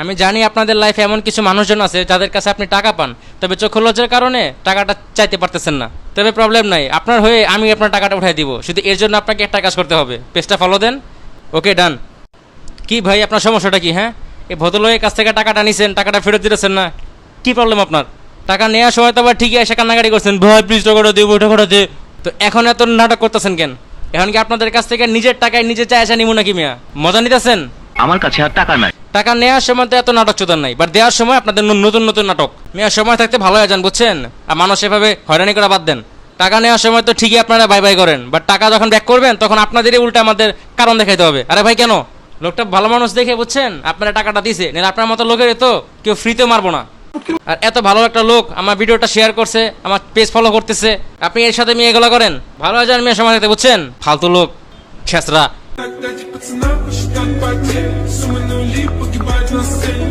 আমি জানি আপনাদের লাইফে এমন কিছু মানুষজন আছে যাদের কাছে আপনি টাকা পান, তবে চোখ লজ্জার কারণে টাকাটা চাইতে পারতেছেন না। তবে প্রবলেম নাই, আপনার হয়ে আমি আপনার টাকাটা উঠাই দিব, শুধু এর জন্য আপনাকে একটা কাজ করতে হবে। পেজটা ফলো দেন। ওকে ডান কি ভাই, আপনার সমস্যাটা কি হ্যাঁ? এই ভদ্রলোকের কাছ থেকে টাকাটা নিছেন, টাকাটা ফেরত দিতেছেন না। কি প্রবলেম আপনার? টাকা নেওয়ার সময় তো আবার ঠিকই এসে কান্নাকাটি করছেন, ভাই প্লিজ টাকাটা দিব টাকাটা দে? তো এখন এত নাটক করতেছেন কেন? এখন কি আপনাদের কাছ থেকে নিজের টাকায় নিজে চায় আসা নিবো নাকি মিয়া? মজা নিতেছেন? আমার কাছে আর টাকা নাই। টাকা নেওয়ার সময় তো এত নাটক চোদার নাই বাট দেওয়ার সময় আপনাদের নতুন নতুন নাটক। নেওয়ার সময় থাকতে ভালো হয়ে যান বুঝছেন? আর মানুষ এভাবে হয়রানি করা বাদ দেন। টাকা নেওয়ার সময় তো ঠিকই আপনারা বাই বাই করেন বাট টাকা যখন ব্যাক করবেন, তখন আপনাদেরই উল্টা আমাদের কারণ দেখাইতে হবে। আরে ভাই, কেন? লোকটা ভালো মানুষ দেখে, বুঝছেন? আপনারা টাকাটা দিছে নাহলে আপনার মতো লোকের তো, কেউ ফ্রিতে মারবো না। আর এত ভালো একটা লোক আমার ভিডিওটা শেয়ার করছে, আমার পেজ ফলো করতেছে, আপনি এর সাথে মেয়ে এগুলো করেন? ভালো যান মেয়ে সময় থাকতে বুঝছেন? ফালতু লোক ছেসরা um lipo que bate na.